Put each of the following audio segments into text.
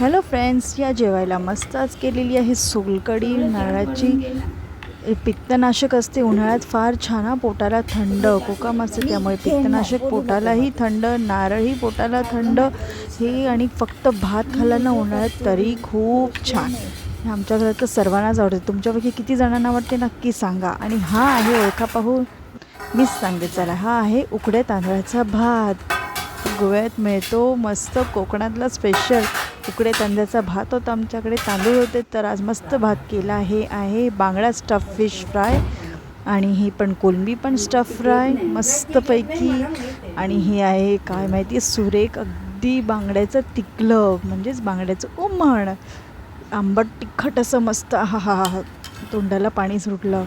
Hello friends या जेवायला मस्त आज केलेली आहे सोलकढी नारळाची. पित्तनाशक असते उन्हाळ्यात फार छान पोटाला थंड. कोकम असते त्यामुळे पित्तनाशक पोटालाही थंड नारळही पोटाला थंड. हे आणि फक्त भात खाल्ला ना उन्हाळ्यात तरी खूप छान. हे आमच्या घरात तर सर्वांनाच आवडते. तुमच्यापैकी किती जणांना आवडते नक्की सांगा. आणि हा आहे ओळखा पाहू मीच सांगते चला. हा आहे उकड्या तांदळाचा भात. गोव्यात मिळतो मस्त कोकणातला स्पेशल उकडे तांदळाचा भात होता आमच्याकडे. तांदूळ होते तर आज मस्त भात केला हे आहे. बांगडा स्टफ फिश फ्राय आणि ही पण कोलंबी पण स्टफ फ्राय मस्तपैकी आणि हे आहे काय माहिती आहे सुरेख अगदी बांगड्याचं तिकलं म्हणजेच बांगड्याचं उमण आंबट तिखट असं मस्त हा हा हा. तोंडाला पाणी सुटलं.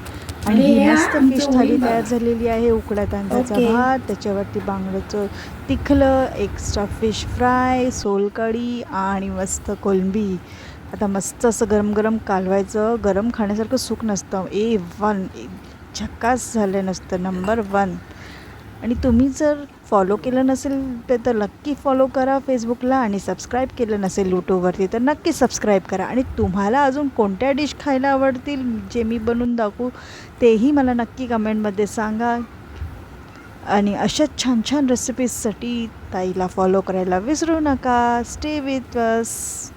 आणि ही मस्त फिश थाली तयार झालेली आहे उकड्या तांदळाचा. भात त्याच्यावरती बांगड्याचं तिखलं एक्स्ट्रा फिश फ्राय सोलकढी आणि मस्त कोलंबी. आता मस्त असं गरम गरम कालवायचं गरम खाण्यासारखं सुख नसतं. ए वन झकास झालं नसतं नंबर वन आणि तुम्ही जर फॉलो केलं नसेल ते तर नक्की फॉलो करा फेसबुकला आणि सबस्क्राईब केलं नसेल यूट्यूबवरती तर नक्की सबस्क्राईब करा. आणि तुम्हाला अजून कोणत्या डिश खायला आवडतील जे मी बनवून दाखवू तेही मला नक्की कमेंटमध्ये सांगा. आणि अशाच छान छान रेसिपीजसाठी ताईला फॉलो करायला विसरू नका. Stay with us